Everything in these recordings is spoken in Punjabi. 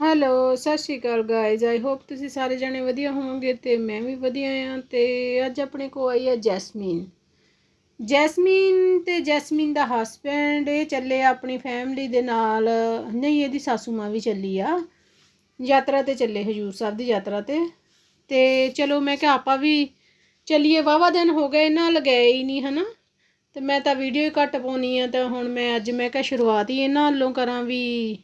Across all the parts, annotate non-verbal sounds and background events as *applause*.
ਹੈਲੋ ਸਤਿ ਸ਼੍ਰੀ ਅਕਾਲ ਗਾਇਜ਼ ਆਈ ਹੋਪ ਤੁਸੀਂ ਸਾਰੇ ਜਣੇ ਵਧੀਆ ਹੋਵੋਗੇ ਤੇ ਮੈਂ ਵੀ ਵਧੀਆ ਆ ਤੇ ਅੱਜ ਆਪਣੇ ਕੋ ਆਈ ਹੈ ਜੈਸਮੀਨ। ਜੈਸਮੀਨ ਤੇ ਜੈਸਮੀਨ ਦਾ ਹਸਬੈਂਡ ਇਹ ਚੱਲੇ ਆ ਆਪਣੀ ਫੈਮਿਲੀ ਦੇ ਨਾਲ, ਨਹੀਂ, ਇਹਦੀ ਸਾਸੂ ਮਾਂ ਵੀ ਚੱਲੀ ਆ। ਯਾਤਰਾ ਤੇ ਚੱਲੇ ਹਜੂਰ ਸਾਹਿਬ ਦੀ ਯਾਤਰਾ ਤੇ। ਤੇ ਚਲੋ ਮੈਂ ਕਿਹਾ ਆਪਾਂ ਵੀ ਚੱਲੀਏ ਵਾਵਾ ਦਿਨ ਹੋ ਗਏ ਇਹਨਾਂ ਲਗਾਏ ਹੀ ਨਹੀਂ, ਹਨਾ? ਤੇ ਮੈਂ ਤਾਂ ਵੀਡੀਓ ਹੀ ਘੱਟ ਪਾਉਣੀ ਆ, ਤਾਂ ਹੁਣ ਮੈਂ ਅੱਜ ਮੈਂ ਕਿਹਾ ਸ਼ੁਰੂਆਤ ਹੀ ਇਹਨਾਂ ਵੱਲੋਂ ਕਰਾਂ ਵੀ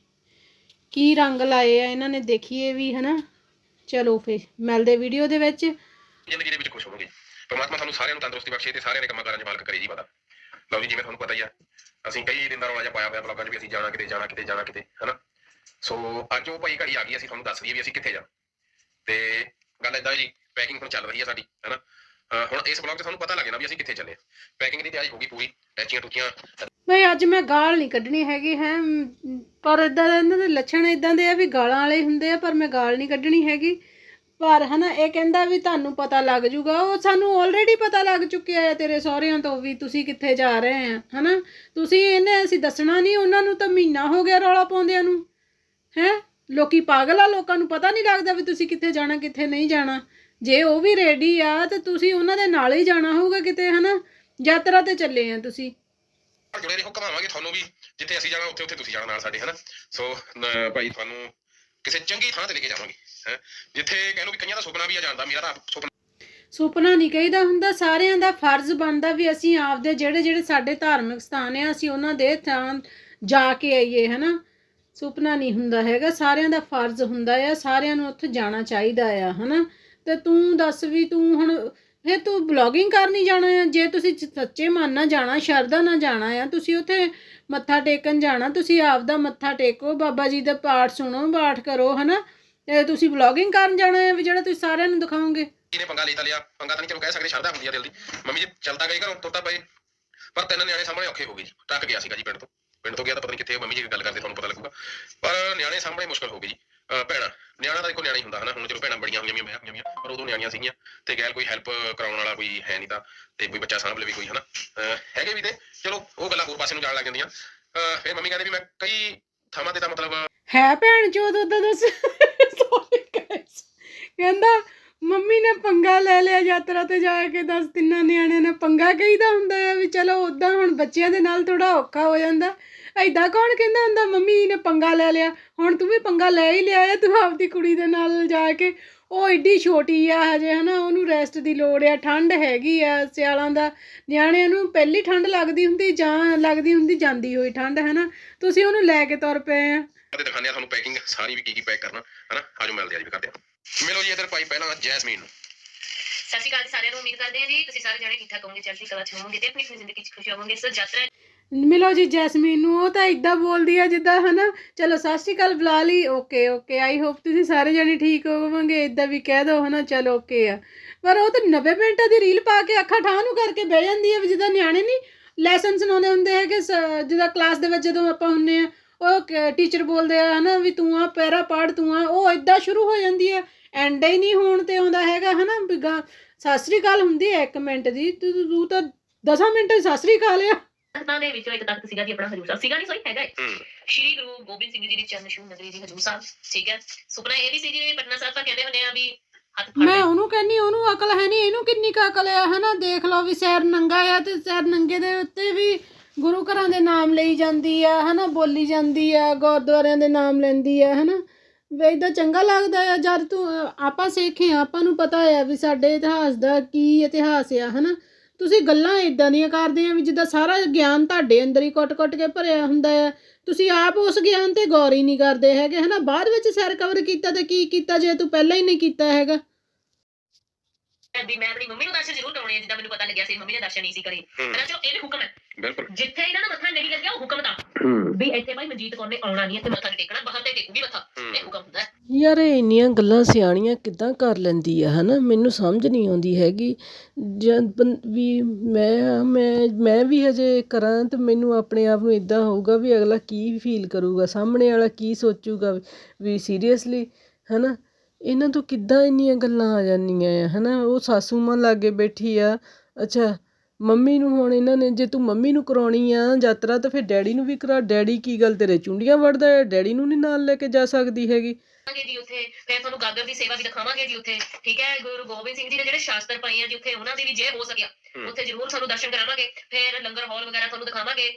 ਕੀ ਰੰਗ ਲਾਏ ਆ, ਇਹਨਾਂ ਨੇ ਦੇਖੀਏ ਵੀ, ਹਨਾ? ਚਲੋ ਫੇ ਮਿਲਦੇ ਵੀਡੀਓ ਦੇ ਵਿੱਚ। ਜ਼ਿੰਦਗੀ ਦੇ ਵਿੱਚ ਖੁਸ਼ ਹੋਵੋਗੇ। ਪਰਮਾਤਮਾ ਤੁਹਾਨੂੰ ਸਾਰਿਆਂ ਨੂੰ ਤੰਦਰੁਸਤੀ ਬਖਸ਼ੇ ਤੇ ਸਾਰਿਆਂ ਦੇ ਕੰਮਾਂ ਕਾਰਾਂ 'ਚ ਮਾਲਕ ਕਰੇ ਜੀ ਪਤਾ ਲਓ ਜੀ, ਜਿਵੇਂ ਤੁਹਾਨੂੰ ਪਤਾ ਹੀ ਆ, ਅਸੀਂ ਕਈ ਦਿਨ ਦਾ ਰੌਲਾ ਜਿਹਾ ਪਾਇਆ ਹੋਇਆ ਬਲੌਗਾਂ 'ਚ ਵੀ ਅਸੀਂ ਜਾਣਾ ਕਿਤੇ ਜਾਣਾ ਕਿਤੇ ਜਾਣਾ ਕਿਤੇ, ਹਨਾ? ਸੋ ਅੱਜ ਉਹ ਭਾਈ ਘੜੀ ਆ ਗਈ, ਅਸੀਂ ਤੁਹਾਨੂੰ ਦੱਸ ਦਈਏ ਵੀ ਅਸੀਂ ਕਿੱਥੇ ਜਾ ਤੇ ਗੱਲ ਏਦਾਂ ਜੀ ਪੈਕਿੰਗ ਹੁਣ ਚੱਲ ਰਹੀ ਹੈ ਸਾਡੀ, ਹਨਾ? ਹੁਣ ਇਸ ਬਲੌਗ 'ਚ ਤੁਹਾਨੂੰ ਪਤਾ ਲੱਗ ਜਾਣਾ ਵੀ ਅਸੀਂ ਕਿੱਥੇ ਚੱਲੇ ਪੈਕਿੰਗ ਦੀ ਤਿਆਰੀ ਹੋ ਗਈ ਪੂਰੀ, ਟੈਚੀਆਂ ਟੁੱਚੀਆਂ। ਬਈ ਅੱਜ ਮੈਂ ਗਾਲ ਨਹੀਂ ਕੱਢਣੀ ਹੈਗੀ, ਹੈ। ਪਰ ਇਦਾਂ ਦੇ ਇਹਨਾਂ ਦੇ ਲੱਛਣ ਇਦਾਂ ਦੇ ਆ ਵੀ ਗਾਲਾਂ ਵਾਲੇ ਹੁੰਦੇ ਆ, ਪਰ ਮੈਂ ਗਾਲ ਨਹੀਂ ਕੱਢਣੀ ਹੈਗੀ। ਪਰ ਹਨਾ, ਇਹ ਕਹਿੰਦਾ ਵੀ ਤੁਹਾਨੂੰ ਪਤਾ ਲੱਗ ਜੂਗਾ। ਉਹ ਸਾਨੂੰ ਆਲਰੇਡੀ ਪਤਾ ਲੱਗ ਚੁੱਕਿਆ ਹੈ ਤੇਰੇ ਸਹੁਰਿਆਂ ਤੋਂ ਵੀ ਤੁਸੀਂ ਕਿੱਥੇ ਜਾ ਰਹੇ ਆ, ਹਨਾ। ਤੁਸੀਂ ਇਹਨੇ ਅਸੀਂ ਦੱਸਣਾ ਨਹੀਂ, ਉਹਨਾਂ ਨੂੰ ਤਾਂ ਮਹੀਨਾ ਹੋ ਗਿਆ ਰੌਲਾ ਪਾਉਂਦਿਆਂ ਨੂੰ। ਹੈ? ਲੋਕੀ ਪਾਗਲ ਆ, ਲੋਕਾਂ ਨੂੰ ਪਤਾ ਨਹੀਂ ਲੱਗਦਾ ਵੀ ਤੁਸੀਂ ਕਿੱਥੇ ਜਾਣਾ, ਕਿੱਥੇ ਨਹੀਂ ਜਾਣਾ। ਜੇ ਉਹ ਵੀ ਰੈਡੀ ਆ ਤੇ ਤੁਸੀਂ ਉਹਨਾਂ ਦੇ ਨਾਲ ਹੀ ਜਾਣਾ ਹੋਊਗਾ ਕਿਤੇ ਹਨਾ? ਯਾਤਰਾ ਤੇ ਚੱਲੇ ਆ ਤੁਸੀਂ। ਜੁੜੇ ਰਹੋ ਘਮਾਵਾਂਗੇ ਤੁਹਾਨੂੰ ਵੀ ਜਿੱਥੇ ਅਸੀਂ ਜਾਣਾ ਉੱਥੇ ਉੱਥੇ ਤੁਸੀਂ ਜਾਣਾ ਨਾਲ ਸਾਡੇ ਹਨਾ? ਸੋ ਭਾਈ ਤੁਹਾਨੂੰ ਕਿਸੇ ਚੰਗੀ ਥਾਂ ਤੇ ਲੈ ਕੇ ਜਾਵਾਂਗੇ ਹੈ? ਜਿੱਥੇ ਕਹਿ ਲਓ ਵੀ ਕਈਆਂ ਦਾ ਸੁਪਨਾ ਵੀ ਆ ਜਾਂਦਾ ਮੇਰਾ ਤਾਂ ਸੁਪਨਾ ਸੁਪਨਾ ਨਹੀਂ ਕਹੀਦਾ ਹੁੰਦਾ ਸਾਰਿਆਂ ਦਾ ਫਰਜ਼ ਬਣਦਾ ਵੀ ਅਸੀਂ ਆਪਦੇ ਜਿਹੜੇ ਜਿਹੜੇ ਸਾਡੇ ਧਾਰਮਿਕ ਸਥਾਨ ਆ ਅਸੀਂ ਉਹਨਾਂ ਦੇ ਥਾਂ ਜਾ ਕੇ ਆਈਏ ਹਨਾ? ਸੁਪਨਾ ਨਹੀਂ ਹੁੰਦਾ ਹੈਗਾ ਸਾਰਿਆਂ ਦਾ ਫਰਜ਼ ਹੁੰਦਾ ਆ ਸਾਰਿਆਂ ਨੂੰ ਉੱਥੇ ਜਾਣਾ ਚਾਹੀਦਾ ਆ ਹਨਾ? ਤੇ ਤੂੰ ਦੱਸ ਵੀ ਤੂੰ ਹੁਣ ਫਿਰ ਤੂੰ ਬਲੌਗਿੰਗ ਕਰਨੀ ਜਾਣਾ ਆ? ਜੇ ਤੁਸੀਂ ਸੱਚੇ ਮਨ ਨਾਲ ਜਾਣਾ, ਸ਼ਰਧਾ ਨਾਲ ਜਾਣਾ ਆ, ਤੁਸੀਂ ਉੱਥੇ ਮੱਥਾ ਟੇਕਣ ਜਾਣਾ, ਤੁਸੀਂ ਆਪਦਾ ਮੱਥਾ ਟੇਕੋ, ਬਾਬਾ ਜੀ ਦਾ ਪਾਠ ਸੁਣੋ, ਪਾਠ ਕਰੋ, ਹਨਾ? ਤੇ ਤੁਸੀਂ ਬਲੌਗਿੰਗ ਕਰਨ ਜਾਣਾ ਆ ਵੀ ਜਿਹੜਾ ਤੁਸੀਂ ਸਾਰਿਆਂ ਨੂੰ ਦਿਖਾਓਗੇ? ਨੇ ਪੰਗਾ ਲੈ ਤਾਂ ਲਿਆ? ਪੰਗਾ ਤਾਂ ਨਹੀਂ ਚਲੋ ਕਹਿ ਸਕਦੇ, ਸ਼ਰਧਾ ਹੁੰਦੀ ਆ ਦਿਲ ਦੀ। ਮੰਮੀ ਜੀ, ਚੱਲਦਾ ਗਈ ਘਰੋਂ ਤੁਰਦਾ ਪਏ। ਪਰ ਤਿੰਨ ਨਿਆਣੇ ਸਾਹਮਣੇ ਔਖੇ ਹੋ ਗਏ ਜੀ। ਟੱਕ ਗਿਆ ਸੀਗਾ ਜੀ ਪਿੰਡ ਤੋਂ। ਪਿੰਡ ਤੋਂ ਗਿਆ ਤਾਂ ਪਤਾ ਨਹੀਂ ਕਿੱਥੇ ਮੰਮੀ ਜੀ ਗੱਲ ਕਰਦੇ, ਤੁਹਾਨੂੰ ਪਤਾ ਲੱਗੂਗਾ। ਪਰ ਨਿਆਣੇ ਸਾਹਮਣੇ ਮੁਸ਼ਕਲ ਹੋ ਗਈ ਭੈਣਾਂ, ਨਿਆਣਾ ਤਾਂ ਦੇਖੋ ਨਿਆਣਾ ਹੀ ਹੁੰਦਾ, ਹਨਾ? ਹੁਣ ਚਲੋ ਭੈਣਾਂ ਬੜੀਆਂ ਹੋਈਆਂ ਮੀਆਂ ਹੋਈਆਂ ਮੀਆਂ ਪਰ ਉਦੋਂ ਨਿਆਣੀਆਂ ਸੀਗੀਆਂ ਤੇ ਗੈਲ ਕੋਈ ਹੈਲਪ ਕਰਾਉਣ ਵਾਲਾ ਕੋਈ ਹੈ ਨਹੀਂ ਤਾਂ ਤੇ ਕੋਈ ਬੱਚਾ ਸਾਂਭ ਲਵੇ ਕੋਈ, ਹਨਾ? ਹੈਗੇ ਵੀ ਤੇ, ਚਲੋ, ਉਹ ਗੱਲਾਂ ਹੋਰ ਪਾਸੇ ਨੂੰ ਜਾਣ ਲੱਗ ਜਾਂਦੀਆਂ। ਫਿਰ ਮੰਮੀ ਕਹਿੰਦੇ ਵੀ ਮੈਂ ਕਈ ਥਾਵਾਂ ਤੇ ਤਾਂ ਮਤਲਬ ਹੈ ਭੈਣ ਚੋਦ ਉਦਾਂ ਦੱਸ। *laughs* Sorry, guys. ਕਹਿੰਦਾ ਮੰਮੀ ਨੇ ਪੰਗਾ ਲੈ ਲਿਆ ਯਾਤਰਾ ਤੇ ਜਾ ਕੇ, ਦੱਸ ਤਿੰਨਾਂ ਨਿਆਣਿਆਂ ਨੇ ਪੰਗਾ ਕਹੀਦਾ ਹੁੰਦਾ ਆ ਵੀ ਚਲੋ ਉਦਾਂ ਹੁਣ ਬੱਚਿਆਂ ਦੇ ਨਾਲ ਥੋੜਾ ਔਖਾ ਹੋ ਜਾਂਦਾ। ਐਦਾਂ ਕੌਣ ਕਹਿੰਦਾ ਹੁੰਦਾ, ਮੰਮੀ ਨੇ ਪੰਗਾ ਲੈ ਲਿਆ, ਹੁਣ ਤੂੰ ਵੀ ਪੰਗਾ ਲੈ ਹੀ ਲਿਆ ਆ, ਤੂੰ ਆਪਦੀ ਕੁੜੀ ਦੇ ਨਾਲ ਜਾ ਕੇ। ਉਹ ਏਡੀ ਛੋਟੀ ਆ ਹਜੇ, ਹਨਾ, ਉਹਨੂੰ ਰੈਸਟ ਦੀ ਲੋੜ ਆ, ਠੰਡ ਹੈਗੀ ਆ ਸਿਆਲਾਂ ਦਾ। ਨਿਆਣਿਆਂ ਨੂੰ ਪਹਿਲੀ ਠੰਡ ਲੱਗਦੀ ਹੁੰਦੀ, ਜਾਂ ਲੱਗਦੀ ਹੁੰਦੀ, ਜਾਂਦੀ ਹੋਈ ਠੰਡ, ਹਨਾ। ਤੁਸੀਂ ਉਹਨੂੰ ਲੈ ਕੇ ਤੁਰ ਪਏ ਆ। ਤੇ ਦਿਖਾਉਂਦੇ ਆ ਤੁਹਾਨੂੰ ਪੈਕਿੰਗ ਸਾਰੀ ਵੀ ਕੀ ਕੀ ਪੈਕ ਕਰਨਾ, ਹਨਾ। ਆਜੋ ਮਿਲਦੇ ਆ ਜੀ ਕਰਦੇ ਆ। ਮਿਲੋ ਜੀ ਇਧਰ ਭਾਈ ਪਹਿਲਾਂ ਜੈਸਮੀਨ ਨੂੰ। ਸਤਿ ਸ਼੍ਰੀ ਅਕਾਲ ਜੀ ਸਾਰਿਆਂ ਨੂੰ ਉਮੀਦ ਕਰਦੇ ਹਾਂ ਜੀ ਤੁਸੀਂ ਸਾਰੇ ਜਣੇ ਠੀਕ ਠਾਕ ਹੋਵੋਗੇ ਚੜ੍ਹਦੀ ਕਲਾ ਚ ਹੋਵੋਗੇ ਤੇ ਆਪਣੀ ਆਪਣੀ ਜ਼ਿੰਦਗੀ 'ਚ ਖੁਸ਼ ਹੋਵੋਗੇ। ਸੋ ਯਾਤਰਾ ਮਿਲੋ ਜੀ ਜੈਸਮੀਨ ਨੂੰ ਉਹ ਤਾਂ ਇਦਾਂ ਬੋਲਦੀ ਆ ਜਿੱਦਾਂ ਹਨਾ ਚਲੋ ਸਤਿ ਸ਼੍ਰੀ ਅਕਾਲ ਬੁਲਾ ਲਈ ਓਕੇ ਓਕੇ ਆਈ ਹੋਪ ਤੁਸੀਂ ਸਾਰੇ ਜਣੇ ਠੀਕ ਹੋਵੋਗੇ ਇਦਾਂ ਵੀ ਕਹਿ ਦੋ ਹਨਾ ਚਲੋ ਓਕੇ ਆ। ਪਰ ਉਹ ਤਾਂ 90 ਮਿੰਟਾਂ ਦੀ ਰੀਲ ਪਾ ਕੇ ਅੱਖਾਂ ਠਾਹ ਨੂੰ ਕਰਕੇ ਬਹਿ ਜਾਂਦੀ ਹੈ ਵੀ ਜਿੱਦਾਂ ਨਿਆਣੇ ਨਹੀਂ ਲੈਸਨ ਸੁਣਾਉਂਦੇ ਹੁੰਦੇ ਹੈਗੇ ਜਿੱਦਾਂ ਕਲਾਸ ਦੇ ਵਿੱਚ ਜਦੋਂ ਆਪਾਂ ਹੁੰਨੇ ਆ ਉਹ ਟੀਚਰ ਬੋਲਦੇ ਆ ਹਨਾ ਵੀ ਤੂੰ ਆ ਪੈਰਾ ਪੜ ਤੂੰ ਆ ਉਹ ਇਦਾਂ ਸ਼ੁਰੂ ਹੋ ਜਾਂਦੀ ਹੈ ਐਂਡ ਹੀ ਨਹੀਂ ਹੋਣ ਤੇ ਆਉਂਦਾ ਹੈਗਾ ਹਨਾ ਵੀ ਗਾ- ਸਤਿ ਸ਼੍ਰੀ ਅਕਾਲ ਹੁੰਦੀ ਹੈ 1 ਮਿੰਟ ਦੀ ਤੂੰ ਤੂੰ- ਤੂੰ ਤਾਂ 10 ਮਿੰਟ 'ਚ ਸਤਿ ਸ਼੍ਰੀ ਅਕਾਲ ਆ। ਤਖਤਾਂ ਦੇ ਵਿੱਚੋਂ ਇੱਕ ਤਖਤ ਸੀਗਾ ਜੀ ਆਪਣਾ ਹਜੂਰ ਸਾਹਿਬ। ਸੀਗਾ ਨਹੀਂ ਸੋਈ ਹੈਗਾ ਹੈ। ਹੂੰ। ਸ਼੍ਰੀ ਗੁਰੂ ਗੋਬਿੰਦ ਸਿੰਘ ਜੀ ਦੀ ਚਰਨ ਛੂਹ ਨਗਰੀ ਜੀ ਹਜੂਰ ਸਾਹਿਬ ਠੀਕ ਹੈ। ਸੁਪਨਾ ਇਹ ਵੀ ਸੀ ਜੀ ਪਟਨਾ ਸਾਹਿਬ ਤਾਂ ਕਹਿੰਦੇ ਹੁੰਦੇ ਆ ਵੀ ਮੈਂ ਉਹਨੂੰ ਕਹਿੰਨੀ ਉਹਨੂੰ ਅਕਲ ਹੈ ਨਹੀਂ ਇਹਨੂੰ ਕਿੰਨੀ ਕੁ ਅਕਲ ਆ ਹਨਾ ਦੇਖ ਲਓ ਵੀ ਸੈਰ ਨੰਗਾ ਆ ਤੇ ਸੈਰ ਨੰਗੇ ਦੇ ਉੱਤੇ ਵੀ ਗੁਰੂ ਘਰਾਂ ਦੇ ਨਾਮ ਲਈ ਜਾਂਦੀ ਆ, ਹਨਾ? ਬੋਲੀ ਜਾਂਦੀ ਆ, ਗੁਰਦੁਆਰਿਆਂ ਦੇ ਨਾਮ ਲੈਂਦੀ ਆ, ਹਨਾ? ਵੇ ਇਦਾਂ ਚੰਗਾ ਲੱਗਦਾ ਆ, ਜਦ ਤੂੰ, ਆਪਾਂ ਸਿੱਖੇ ਆ, ਆਪਾਂ ਨੂੰ ਪਤਾ ਆ ਵੀ ਸਾਡੇ ਇਤਿਹਾਸ ਦਾ ਕੀ ਇਤਿਹਾਸ ਆ, ਹਨਾ? ਤੁਸੀਂ ਗੱਲਾਂ ਇਦਾਂ ਦੀਆਂ ਕਰਦੇ ਆ ਵੀ ਜਿੱਦਾਂ ਸਾਰਾ ਗਿਆਨ ਤੁਹਾਡੇ ਅੰਦਰ ਹੀ ਕੁੱਟ-ਕੁੱਟ ਕੇ ਭਰਿਆ ਹੁੰਦਾ ਆ। ਤੁਸੀਂ ਆਪ ਉਸ ਗਿਆਨ ਤੇ ਗੌਰ ਹੀ ਨਹੀਂ ਕਰਦੇ ਹੈਗੇ, ਹਨਾ? ਬਾਅਦ ਵਿੱਚ ਸਿਰ ਕਵਰ ਕੀਤਾ ਤੇ ਕੀ ਕੀਤਾ ਜੇ? ਤੂੰ ਪਹਿਲਾਂ ਹੀ ਨਹੀਂ ਕੀਤਾ ਹੈਗਾ। ਵੀ ਮੈਂ ਆਪਣੀ ਮੰਮੀ ਨੂੰ ਦਰਸ਼ਨ ਜ਼ਰੂਰ ਕਰਾਉਣੇ ਆ ਜਿੱਦਾਂ ਮੈਨੂੰ ਪਤਾ ਲੱਗਿਆ ਸੀ ਮੰਮੀ ਨੇ ਦਰਸ਼ਨ ਨਹੀਂ ਸੀ ਕਰੇ। ਪਰ ਚਲੋ ਇਹ ਵੀ ਹੁਕਮ ਹੈ। ਬਿਲਕੁਲ। ਜਿੱਥੇ ਇਹਨਾਂ ਦਾ ਮੱਥਾ ਨਹੀਂ ਲੱਗਿਆ ਉਹ ਹੁਕਮ ਦਾ ਵੀ ਇੱਥੇ ਭਾਈ ਮਨਜੀਤ ਕੌਰ ਨੇ ਆਉਣਾ ਨਹੀਂ ਇੱਥੇ ਮੱਥਾ ਨਹੀਂ ਟੇਕਣਾ ਬਾਹਰ ਤੇ ਟੇਕੂਗੀ ਮੱਥਾ। ਇਹ ਹੁਕਮ ਹੁੰਦਾ ਹੈ। ਯਾਰ ਇਹ ਇੰਨੀਆਂ ਗੱਲਾਂ ਸਿਆਣੀਆਂ ਕਿੱਦਾਂ ਕਰ ਲੈਂਦੀ ਆ ਹਨਾ? ਮੈਨੂੰ ਸਮਝ ਨਹੀਂ ਆਉਂਦੀ ਹੈਗੀ। ਜਦ ਬੰ- ਵੀ ਮੈਂ ਮੈਂ ਮੈਂ ਵੀ ਹਜੇ ਕਰਾਂ ਤੇ ਮੈਨੂੰ ਆਪਣੇ ਆਪ ਨੂੰ ਇਦਾਂ ਹੋਊਗਾ ਵੀ ਅਗਲਾ ਕੀ ਫੀਲ ਕਰੂਗਾ ਸਾਹਮਣੇ ਵਾਲਾ ਕੀ ਸੋਚੂਗਾ ਵੀ ਸੀਰੀਅਸਲੀ ਹਨਾ? ਇਹਨਾਂ ਤੋਂ ਕਿੱਦਾਂ ਇੰਨੀਆਂ ਗੱਲਾਂ ਆ ਜਾਂਦੀਆਂ ਆ, ਹਨਾ? ਉਹ ਸਾਸੂ ਮਾਂ ਲਾਗੇ ਬੈਠੀ ਆ। ਅੱਛਾ, ਮੰਮੀ ਨੂੰ ਹੁਣ ਇਹਨਾਂ ਨੇ ਜੇ ਤੂੰ ਮੰਮੀ ਨੂੰ ਕਰਾਉਣੀ ਆ ਯਾਤਰਾ ਤਾਂ ਫਿਰ ਡੈਡੀ ਨੂੰ ਵੀ ਕਰਾ। ਡੈਡੀ ਕੀ ਗੱਲ ਤੇਰੇ ਚੁੰਡੀਆਂ ਵੜਦਾ ਹੈ ਡੈਡੀ ਨੂੰ ਨਹੀਂ ਨਾਲ ਲੈ ਕੇ ਜਾ ਸਕਦੀ ਹੈਗੀ। ਦਿਖਾਵਾਂਗੇ ਜੀ ਉੱਥੇ। ਫਿਰ ਤੁਹਾਨੂੰ ਗਾਗਰ ਦੀ ਸੇਵਾ ਵੀ ਦਿਖਾਵਾਂਗੇ ਜੀ ਉੱਥੇ। ਠੀਕ ਹੈ, ਗੁਰੂ ਗੋਬਿੰਦ ਸਿੰਘ ਜੀ ਨੇ ਜਿਹੜੇ ਸ਼ਾਸਤਰ ਪਏ ਆ ਜੀ ਉੱਥੇ, ਉਹਨਾਂ ਦੀ ਵੀ ਜੇ ਹੋ ਸਕਿਆ। ਉੱਥੇ ਜ਼ਰੂਰ ਤੁਹਾਨੂੰ ਦਰਸ਼ਨ ਕਰਾਵਾਂਗੇ ਫਿਰ ਲੰਗਰ ਹਾਲ ਵਗੈਰਾ ਤੁਹਾਨੂੰ ਦਿਖਾਵਾਂਗੇ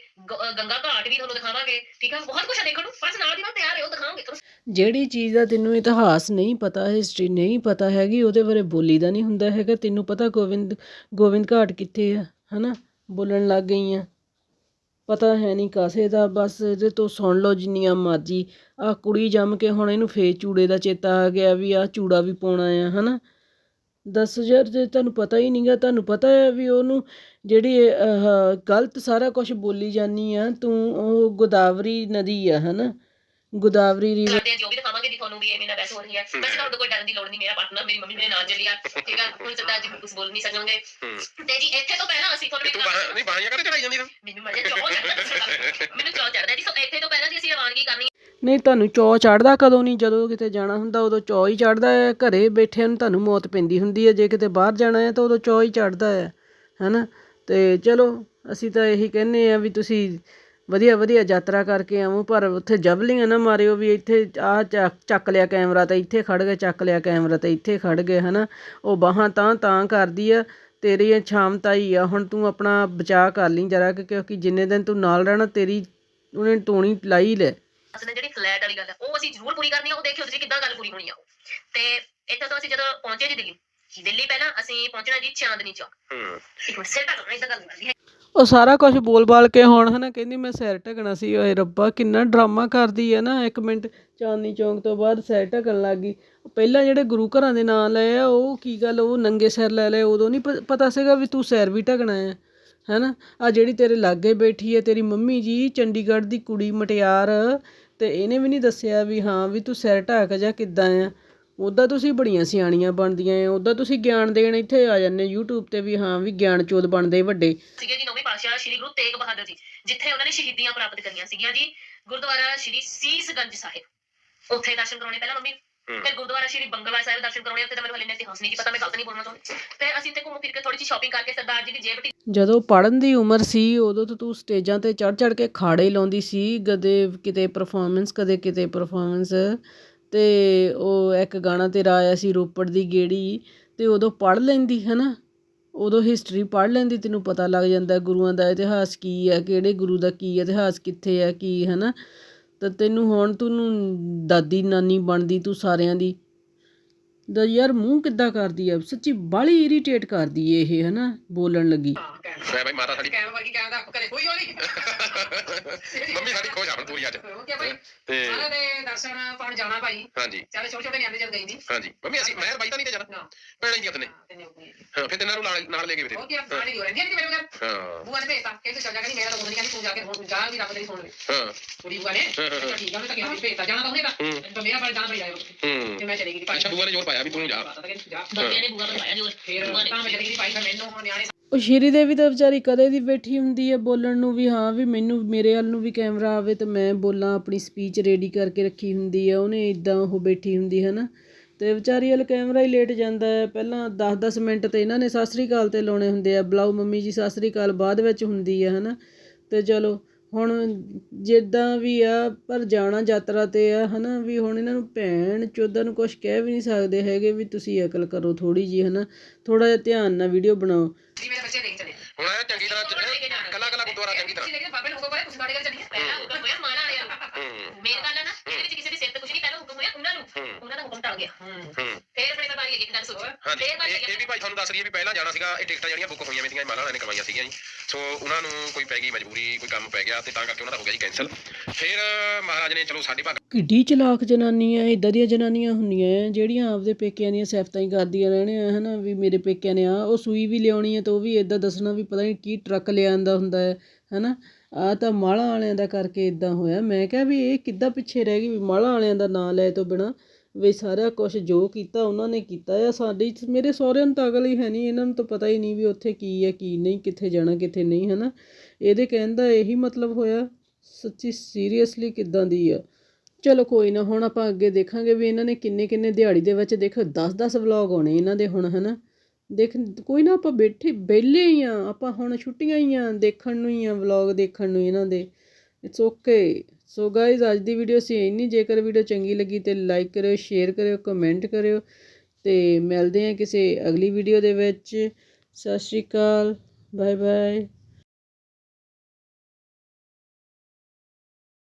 ਗੰਗਾ ਘਾਟ ਵੀ ਤੁਹਾਨੂੰ ਦਿਖਾਵਾਂਗੇ ਠੀਕ ਹੈ ਬਹੁਤ ਕੁਝ ਆ ਦੇਖਣ ਨੂੰ ਬਸ ਨਾਲ ਦੀ ਨਾਲ ਤਿਆਰ ਰਹੋ ਦਿਖਾਵਾਂਗੇ ਤੁਹਾਨੂੰ। ਜਿਹੜੀ ਚੀਜ਼ ਦਾ ਤੈਨੂੰ ਇਤਿਹਾਸ ਨਹੀਂ ਪਤਾ ਹਿਸਟਰੀ ਨਹੀਂ ਪਤਾ ਹੈਗੀ ਉਹਦੇ ਬਾਰੇ ਬੋਲੀ ਦਾ ਨਹੀਂ ਹੁੰਦਾ ਹੈਗਾ। ਤੈਨੂੰ ਪਤਾ ਗੋਬਿੰਦ ਗੋਬਿੰਦ ਘਾਟ ਕਿੱਥੇ ਆ ਹਨਾ? ਬੋਲਣ ਲੱਗ ਗਈ ਆ ਪਤਾ ਹੈ ਨਹੀਂ ਕਾਸੇ ਦਾ ਬਸ ਇਹਦੇ ਤੋਂ ਸੁਣ ਲਓ ਜਿੰਨੀਆਂ ਮਰਜ਼ੀ। ਆ ਕੁੜੀ ਜੰਮ ਕੇ ਹੁਣ ਇਹਨੂੰ ਫੇਰ ਚੂੜੇ ਦਾ ਚੇਤਾ ਆ ਗਿਆ ਵੀ ਆ ਚੂੜਾ ਵੀ ਪਾਉਣਾ ਆ ਹਨਾ? ਦਸ ਹਜ਼ਾਰ ਜੇ ਤੁਹਾਨੂੰ ਪਤਾ ਹੀ ਨਹੀਂਗਾ ਤੁਹਾਨੂੰ ਪਤਾ ਹੈ ਵੀ ਉਹਨੂੰ ਜਿਹੜੀ ਆਹ ਗਲਤ ਸਾਰਾ ਕੁਝ ਬੋਲੀ ਜਾਨੀ ਆ ਤੂੰ ਉਹ ਗੋਦਾਵਰੀ ਨਦੀ ਆ ਹਨਾ? ਗੋਦਾਵਰੀ ਕਰਦੇ ਆ ਜੋ ਵੀ ਦਿਖਾਵਾਂਗੇ ਜੀ ਤੁਹਾਨੂੰ ਵੀ ਇਹ ਮੇਰਾ ਬੈਸ ਹੋ ਰਹੀ ਹੈ। ਵੈਸੇ ਤੁਹਾਨੂੰ ਕੋਈ ਡਰਨ ਦੀ ਲੋੜ ਨਹੀਂ ਮੇਰਾ ਪਾਰਟਨਰ ਮੇਰੀ ਮੰਮੀ ਮੇਰੇ ਨਾਲ ਚੱਲੀ ਆ ਠੀਕ ਹੈ ਹੁਣ ਸਦਾ ਜੀ ਕੁਝ ਬੋਲ ਨਹੀਂ ਸਕਾਂਗੇ। ਹੂੰ। ਤੇ ਜੀ ਇੱਥੇ ਤੋਂ ਪਹਿਲਾਂ ਅਸੀਂ ਤੁਹਾਨੂੰ ਤੂੰ ਇੱਕ ਬਾਹਾਂ ਨਹੀਂ ਬਾਹਾਂ ਚੜਾਈ ਜਾਂਦੀ ਤਾਂ। ਮੈਨੂੰ ਮਜ਼ਾ ਚੌ ਚੜਦਾ ਮੈਨੂੰ ਚੌ ਚੜਦਾ ਜੀ ਸੋ ਇੱਥੇ ਤੋਂ ਪਹਿਲਾਂ ਜੀ ਅਸੀਂ ਰਵਾਨਗੀ ਕਰਨੀ ਨਹੀਂ, ਤੁਹਾਨੂੰ ਚੌ ਚੜਦਾ ਕਦੋਂ ਨਹੀਂ? ਜਦੋਂ ਕਿਤੇ ਜਾਣਾ ਹੁੰਦਾ, ਉਦੋਂ ਚੌ ਹੀ ਚੜਦਾ ਹੈ। ਘਰੇ ਬੈਠਿਆਂ ਨੂੰ ਤੁਹਾਨੂੰ ਮੌਤ ਪੈਂਦੀ ਹੁੰਦੀ ਹੈ। ਜੇ ਕਿਤੇ ਬਾਹਰ ਜਾਣਾ ਹੈ, ਤਾਂ ਉਦੋਂ ਚੌ ਹੀ ਚੜਦਾ ਹੈ ਨਾ ਅਤੇ ਚਲੋ, ਅਸੀਂ ਤਾਂ ਇਹੀ ਕਹਿੰਦੇ ਹਾਂ ਵੀ ਤੁਸੀਂ ਵਧੀਆ ਵਧੀਆ ਯਾਤਰਾ ਕਰਕੇ ਆਵੋ, ਪਰ ਉੱਥੇ ਜਬਲੀਆਂ ਨਾ ਮਾਰਿਓ ਵੀ ਇੱਥੇ ਆ ਚੱਕ ਲਿਆ ਕੈਮਰਾ ਤਾਂ ਇੱਥੇ ਖੜ ਗਏ, ਚੱਕ ਲਿਆ ਕੈਮਰਾ ਤਾਂ ਇੱਥੇ ਖੜ ਗਏ, ਹਨਾ? ਉਹ ਬਾਹਾਂ ਤਾਂ ਤਾਂ ਕਰਦੀ ਆ, ਤੇਰੀ ਇਹ ਸ਼ਾਮਤਾ ਹੀ ਆ, ਹੁਣ ਤੂੰ ਆਪਣਾ ਬਚਾਅ ਕਰ ਲਈ ਜਰਾ ਕਿ, ਕਿਉਂਕਿ ਜਿੰਨੇ ਦਿਨ ਤੂੰ ਨਾਲ ਰਹਿਣਾ, ਤੇਰੀ ਉਹਨੇ ਟੋਣੀ ਲਾਈ ਲੈ। ਅਸਲ ਜਿਹੜੀ ਫਲੈਟ ਵਾਲੀ ਗੱਲ ਹੈ ਉਹ ਅਸੀਂ ਜ਼ਰੂਰ ਪੂਰੀ ਕਰਨੀ ਆ ਉਹ ਦੇਖਿਓ ਤੁਸੀਂ ਕਿੱਦਾਂ ਗੱਲ ਪੂਰੀ ਹੋਣੀ ਆ ਉਹ। ਤੇ ਇੱਥੇ ਤੋਂ ਅਸੀਂ ਜਦੋਂ ਪਹੁੰਚੇ ਜੀ ਦਿੱਲੀ ਦਿੱਲੀ ਪਹਿਲਾਂ ਅਸੀਂ ਪਹੁੰਚਣਾ ਜੀ ਚਾਂਦਨੀ ਚੌਕ। ਹੂੰ। ਇੱਕ ਮਿੰਟ ਸਿਰ ਢੱਕਣਾ ਇਦਾਂ ਗੱਲ ਕਰਦੀ ਹੈ ਉਹ ਸਾਰਾ ਕੁਝ ਬੋਲ-ਬਾਲ ਕੇ ਹੁਣ ਹਨਾ ਕਹਿੰਦੀ ਮੈਂ ਸਿਰ ਢਕਣਾ ਸੀ ਓਏ ਰੱਬਾ ਕਿੰਨਾ ਡਰਾਮਾ ਕਰਦੀ ਹੈ ਨਾ ਇੱਕ ਮਿੰਟ ਚਾਂਦਨੀ ਚੌਂਕ ਤੋਂ ਬਾਅਦ ਸਿਰ ਢਕਣ ਲੱਗ ਗਈ। ਪਹਿਲਾਂ ਜਿਹੜੇ ਗੁਰੂ ਘਰਾਂ ਦੇ ਨਾਂ ਲਏ ਆ ਉਹ ਕੀ ਗੱਲ ਉਹ ਨੰਗੇ ਸਿਰ ਲੈ ਲਏ ਉਦੋਂ ਨਹੀਂ ਪਤਾ ਸੀਗਾ ਵੀ ਤੂੰ ਸਿਰ ਵੀ ਢਕਣਾ ਹੈ ਹੈਨਾ? ਆ ਜਿਹੜੀ ਤੇਰੇ ਲਾਗੇ ਬੈਠੀ ਹੈ ਤੇਰੀ ਮੰਮੀ ਜੀ ਚੰਡੀਗੜ੍ਹ ਦੀ ਕੁੜੀ ਮਟਿਆਰ ਤੇ ਇਹਨੇ ਵੀ ਨਹੀਂ ਦੱਸਿਆ ਵੀ ਹਾਂ ਵੀ ਤੂੰ ਸਿਰ ਢੱਕ ਜਾ ਕਿੱਦਾਂ ਆ। ਉੱਦਾਂ ਤੁਸੀਂ ਬੜੀਆਂ ਸਿਆਣੀਆਂ ਬਣਦੀਆਂ ਆ। ਉੱਦਾਂ ਤੁਸੀਂ ਗਿਆਨ ਦੇਣ ਇੱਥੇ ਆ ਜਾਂਦੇ YouTube ਤੇ ਵੀ ਹਾਂ ਵੀ ਗਿਆਨ ਚੋਦ ਬਣਦੇ ਵੱਡੇ। ਸੀਗੇ ਜੀ ਨੌਵੀਂ ਪਾਤਸ਼ਾਹ ਸ੍ਰੀ ਗੁਰੂ ਤੇਗ ਬਹਾਦਰ ਜੀ, ਜਿੱਥੇ ਉਹਨਾਂ ਨੇ ਸ਼ਹੀਦੀਆਂ ਪ੍ਰਾਪਤ ਕਰੀਆਂ ਸੀਗੀਆਂ ਜੀ। ਗੁਰਦੁਆਰਾ ਸ੍ਰੀ ਸੀਸਗੰਜ ਸਾਹਿਬ। ਉੱਥੇ ਦਰਸ਼ਨ ਕਰਾਉਣੇ ਪਹਿਲਾਂ ਮੰਮੀ। ਫਿਰ ਗੁਰਦੁਆਰਾ ਸ੍ਰੀ ਬੰਗਲਾ ਸਾਹਿਬ ਦਰਸ਼ਨ ਕਰਾਉਣੇ ਉੱਥੇ ਤਾਂ ਮੈਨੂੰ ਹਲੇ ਇੰਨਾ ਇਤਿਹਾਸ ਨਹੀਂ ਜੀ ਪਤਾ ਮੈਂ ਗਲਤ ਨਹੀਂ ਬੋਲਣਾ ਚਾਹੁੰਦੀ। ਫਿਰ ਅਸੀਂ ਇੱਥੇ ਘੁੰਮ ਫਿਰ ਕੇ ਥੋੜੀ ਜਿਹੀ ਸ਼ਾਪਿੰਗ ਕਰਕੇ ਸਰਦਾਰ ਜੀ ਦੀ ਜੇਬ ਢਿੱਲੀ ਜਦੋਂ ਪੜਨ ਦੀ ਉਮਰ ਸੀ ਉਦੋਂ ਤਾਂ ਤੂੰ ਸਟੇਜਾਂ ਤੇ ਚੜ ਚੜ ਕੇ ਖਾੜੇ ਲਾਉਂਦੀ ਸੀ ਕਦੇ ਕਿਤੇ ਪਰਫਾਰਮੈਂਸ ਕਦੇ ਕਿਤੇ ਪਰਫਾਰਮੈਂਸ ਤੇ ਉਹ ਇੱਕ ਗਾਣਾ ਤੇਰਾ ਆਇਆ ਸੀ ਰੋਪੜ ਦੀ ਗੇੜੀ। ਤੇ ਉਦੋਂ ਪੜ ਲੈਂਦੀ ਹੈ ਨਾ ਉਦੋਂ ਹਿਸਟਰੀ ਪੜ ਲੈਂਦੀ ਤੈਨੂੰ ਪਤਾ ਲੱਗ ਜਾਂਦਾ ਗੁਰੂਆਂ ਦਾ ਇਤਿਹਾਸ ਕੀ ਹੈ ਕਿਹੜੇ ਗੁਰੂ ਦਾ ਕੀ ਇਤਿਹਾਸ ਕਿੱਥੇ ਹੈ ਕੀ ਹੈ ਨਾ ਤਾਂ ਤੈਨੂੰ ਹੁਣ ਤੈਨੂੰ ਦਾਦੀ ਨਾਨੀ ਬਣਦੀ ਤੂੰ ਸਾਰਿਆਂ ਦੀ। ਦਾ ਯਾਰ ਮੂੰਹ ਕਿੱਦਾਂ ਕਰਦੀ ਆ? ਸੱਚੀ ਬਾਲੀ ਇਰੀਟੇਟ ਕਰਦੀ ਏ ਇਹ ਹੈ ਨਾ ਬੋਲਣ ਲੱਗੀ। ਮੈਂ ਭਾਈ ਮਾਤਾ ਸਾਡੀ। ਕਹਿਣ ਵਰਗੀ ਕਹਿਣ ਦਾ ਕਰੇ ਕੋਈ ਹੋਣੀ ਮੰਮੀ ਸਾਡੀ ਖੋਜ ਆਪਣ ਪੂਰੀ ਅੱਜ। ਹੋ ਗਿਆ ਭਾਈ ਤੇ ਸਾਰਾ ਦੇ ਦਰਸ਼ਨ ਪਾਣ ਜਾਣਾ ਭਾਈ। ਹਾਂਜੀ। ਚਾਰੇ ਛੋਟੇ ਛੋਟੇ ਨਿਆਣੇ ਜਦ ਗਈ ਨਹੀਂ ਹਾਂਜੀ। ਮੰਮੀ ਅਸੀਂ ਮੈਂ ਬਾਈ ਤਾਂ ਨਹੀਂ ਤੇ ਜਾਣਾ। ਨਾ। ਭੈਣਾਂ ਜੀ ਆਪਣੇ ਤੇ ਨਹੀਂ ਹੋਣੀ ਹਾਂ ਫਿਰ ਤੇ ਨਾਲ ਨਾਲ ਨਾਲ ਲੈ ਕੇ ਵੀ ਹੋ ਗਿਆ ਪਾਣੀ ਹੋ। ਰਹੀ ਹੈ ਕਿ ਮੇਰੇ ਘਰ ਹਾਂ ਬੂਆ ਨੇ ਭੇਜਤਾ। ਕਿ ਤੂੰ ਚੱਲ ਜਾ ਕਿ ਮੇਰਾ ਤਾਂ ਮੁੰਡਾ ਕਹਿੰਦੀ ਤੂੰ ਜਾ ਕੇ ਹੁਣ ਜਾ ਵੀ ਰੱਬ ਤੇਰੀ ਸੁਣ ਲੈ। ਹਾਂ। ਕੁੜੀ ਬੂਆ ਨੇ। ਚੱਲ ਠੀਕ ਆ ਮੈਂ ਤਾਂ ਕਿਹਾ ਵੀ ਭੇਜਤਾ ਜਾਣਾ ਤਾਂ ਉਹਨੇ ਤਾਂ। ਹੂੰ। ਤਾਂ ਮੇਰਾ ਪਰ ਜਾਣਾ ਪਈ ਹੂੰ। ਤੇ ਮੈਂ ਚਲੀ ਗਈ ਭਾਈ। ਅੱਛਾ ਬੂਆ ਨੇ ਜ਼ੋਰ ਪਾਇਆ ਵੀ ਤੂੰ ਜਾ। ਨੇ ਬੂਆ ਫਿਰ ਤਾਂ ਮੈਂ ਮੈਨੂੰ ਹੁਣ ਨਿਆਣੇ ਉਹ ਸ਼੍ਰੀ ਦੇਵੀ ਤਾਂ ਵਿਚਾਰੀ ਕਦੇ ਦੀ ਬੈਠੀ ਹੁੰਦੀ ਹੈ ਬੋਲਣ ਨੂੰ ਵੀ ਹਾਂ ਵੀ ਮੈਨੂੰ ਮੇਰੇ ਵੱਲ ਨੂੰ ਵੀ ਕੈਮਰਾ ਆਵੇ ਤੇ ਮੈਂ ਬੋਲਾਂ ਆਪਣੀ ਸਪੀਚ ਰੈਡੀ ਕਰਕੇ ਰੱਖੀ ਹੁੰਦੀ ਹੈ ਉਹਨੇ ਇਦਾਂ ਉਹ ਬੈਠੀ ਹੁੰਦੀ ਹੈ ਨਾ? ਤੇ ਵਿਚਾਰੀ ਵੱਲ ਕੈਮਰਾ ਹੀ ਲੇਟ ਜਾਂਦਾ ਹੈ। ਪਹਿਲਾਂ 10-10 ਮਿੰਟ ਤੇ ਇਹਨਾਂ ਨੇ ਸਤਿ ਸ੍ਰੀ ਅਕਾਲ ਤੇ ਲਾਉਣੇ ਹੁੰਦੇ ਆ। ਬੁਲਾਓ ਮੰਮੀ ਜੀ ਸਤਿ ਸ੍ਰੀ ਅਕਾਲ ਬਾਅਦ ਵਿੱਚ ਹੁੰਦੀ ਹੈ ਹਨਾ ਤੇ ਚਲੋ ਹੁਣ ਜਿੱਦਾਂ ਵੀ ਆ ਪਰ ਜਾਣਾ ਯਾਤਰਾ ਤੇ ਆ ਹਨਾ ਵੀ ਹੁਣ ਇਹਨਾਂ ਨੂੰ ਭੈਣ ਚੋਦਾਂ ਨੂੰ ਕੁਝ ਕਹਿ ਵੀ ਨਹੀਂ ਸਕਦੇ ਹੈਗੇ ਵੀ ਤੁਸੀਂ ਅਕਲ ਕਰੋ ਥੋੜੀ ਜੀ ਹਨਾ। ਥੋੜਾ ਜਿਹਾ ਧਿਆਨ ਨਾਲ ਵੀਡੀਓ ਬਣਾਓ। ਜੀ ਮੇਰੇ ਬੱਚੇ ਲੈ ਕੇ ਚਲੇ। ਹੁਣ ਇਹ ਚੰਗੀ ਤਰ੍ਹਾਂ ਕੱਲਾ ਕੱਲਾ ਗੁਰਦੁਆਰਾ ਚੰਗੀ ਤਰ੍ਹਾਂ। ਤੁਸੀਂ ਲੈ ਕੇ ਬਾਬੇ ਨੂੰ ਹੁਕਮ ਕਰੇ ਤੁਸੀਂ ਸਾਡੇ ਘਰ ਚੱਲੀਏ। ਪਹਿਲਾਂ ਹੁਕਮ ਹੋਇਆ ਮਾਣਾ ਵਾਲਿਆਂ ਨੂੰ ਹੂੰ। ਮੇਨ ਗੱਲ ਹੈ ਨਾ ਇਹਦੇ ਵਿੱਚ ਕਿਸੇ ਦੇ ਸਿਰ ਤੇ ਕੁਝ ਨਹੀਂ ਪਹਿਲਾਂ ਹੁਕਮ ਹੋਇਆ ਉਹਨਾਂ ਨੂੰ। ਹੂੰ। ਉਹਨਾਂ ਦਾ ਹੁਕਮ ਟਲ ਗਿਆ। ਹੂੰ ਹੂੰ ਫੇਰ ਆਪਣੇ ਬਾਰੇ ਇੱਕ ਗੱਲ ਸੋਚੋ ਹਾਂਜੀ ਫੇਰ ਬਾਅਦ ਇਹ ਇਹ ਵੀ ਭਾਈ ਤੁਹਾਨੂੰ ਦੱਸ ਰਹੀ ਹੈ ਵੀ ਪਹਿਲਾਂ ਜਾਣਾ ਸੀਗਾ ਇਹ ਟਿਕਟਾਂ ਜਿਹੜੀਆਂ ਬੁੱਕ ਹੋਈਆਂ ਮੇਰੀਆਂ ਮਾਲਾ ਵਾਲਿਆਂ ਨੇ ਕਰਵਾਈਆਂ ਸੀਗੀਆਂ ਜੀ। ਸੋ ਉਹਨਾਂ ਨੂੰ ਕੋਈ ਪੈ ਗਈ ਮਜਬੂਰੀ ਕੋਈ ਕੰਮ ਪੈ ਗਿਆ ਤੇ ਤਾਂ ਕਰਕੇ ਉਹਨਾਂ ਦਾ ਹੋ ਗਿਆ ਜੀ ਕੈਨਸਲ ਫਿਰ ਮਹਾਰਾਜ ਨੇ ਚਲੋ ਸਾਡੇ ਭਾਗ ਕਿੱਡੀ ਚਲਾਕ ਜਨਾਨੀ ਐ ਇਦਾਂ ਦੀਆਂ ਜਨਾਨੀਆਂ ਹੁੰਦੀਆਂ ਜਿਹੜੀਆਂ ਆਪਦੇ ਪੇਕਿਆਂ ਦੀਆਂ ਸਿਫਤਾਂ ਹੀ ਕਰਦੀਆਂ ਰਹਿਣੀਆਂ ਹਨਾ ਵੀ ਮੇਰੇ ਪੇਕਿਆਂ ਨੇ ਆ ਉਹ ਸੂਈ ਵੀ ਲਿਆਉਣੀ ਹੈ ਤਾਂ ਉਹ ਵੀ ਇਦਾਂ ਦੱਸਣਾ ਵੀ ਪਤਾ ਨਹੀਂ ਕੀ ਟਰੱਕ ਲਿਆਂਦਾ ਹੁੰਦਾ ਹੈ ਹਨਾ। ਆ ਤਾਂ ਮਾਲਾ ਵਾਲਿਆਂ ਦਾ ਕਰਕੇ ਇਦਾਂ ਹੋਇਆ। ਮੈਂ ਕਿਹਾ ਵੀ ਇਹ ਕਿੱਦਾਂ ਪਿੱਛੇ ਰਹਿ ਗਈ ਵੀ ਮਾਲਾ ਵਾਲਿਆਂ ਦਾ ਨਾਂ ਲੈ ਤੋਂ ਬਿਨਾ ਵੀ ਸਾਰਾ ਕੁਝ ਜੋ ਕੀਤਾ ਉਹਨਾਂ ਨੇ ਕੀਤਾ ਆ। ਸਾਡੀ ਮੇਰੇ ਸਹੁਰਿਆਂ ਨੂੰ ਤਾਂ ਅਗਲ ਹੀ ਹੈ ਨਹੀਂ, ਇਹਨਾਂ ਨੂੰ ਤਾਂ ਪਤਾ ਹੀ ਨਹੀਂ ਵੀ ਉੱਥੇ ਕੀ ਹੈ ਕੀ ਨਹੀਂ, ਕਿੱਥੇ ਜਾਣਾ, ਕਿੱਥੇ ਨਹੀਂ ਹੈ ਨਾ ਇਹਦੇ ਕਹਿਣ ਦਾ ਇਹੀ ਮਤਲਬ ਹੋਇਆ, ਸੱਚੀ ਸੀਰੀਅਸਲੀ ਕਿੱਦਾਂ ਦੀ ਆ? ਚਲੋ ਕੋਈ ਨਾ, ਹੁਣ ਆਪਾਂ ਅੱਗੇ ਦੇਖਾਂਗੇ ਵੀ ਇਹਨਾਂ ਨੇ ਕਿੰਨੇ ਕਿੰਨੇ ਦਿਹਾੜੀ ਦੇ ਵਿੱਚ ਦੇਖੋ 10-10 ਵਲੌਗ ਆਉਣੇ ਇਹਨਾਂ ਦੇ ਹੁਣ, ਹਨਾ? ਦੇਖ, ਕੋਈ ਨਾ ਆਪਾਂ ਬੈਠੇ, ਵਿਹਲੇ ਹੀ ਆ, ਆਪਾਂ ਹੁਣ ਛੁੱਟੀਆਂ ਹੀ ਆ ਦੇਖਣ ਨੂੰ ਹੀ ਆ ਵਲੌਗ ਦੇਖਣ ਨੂੰ ਇਹਨਾਂ ਦੇ। ਇਟਸ ਓਕੇ ਸੋ ਗਾਇਜ਼ ਅੱਜ ਦੀ ਵੀਡੀਓ ਸੀ ਇੰਨੀ ਜੇਕਰ ਵੀਡੀਓ ਚੰਗੀ ਲੱਗੀ ਤੇ ਲਾਈਕ ਕਰਿਓ ਸ਼ੇਅਰ ਕਰਿਓ ਕਮੈਂਟ ਕਰਿਓ ਤੇ ਮਿਲਦੇ ਹਾਂ ਕਿਸੇ ਅਗਲੀ ਵੀਡੀਓ ਦੇ ਵਿੱਚ। ਸਤਿ ਸ਼੍ਰੀ ਅਕਾਲ ਬਾਏ ਬਾਏ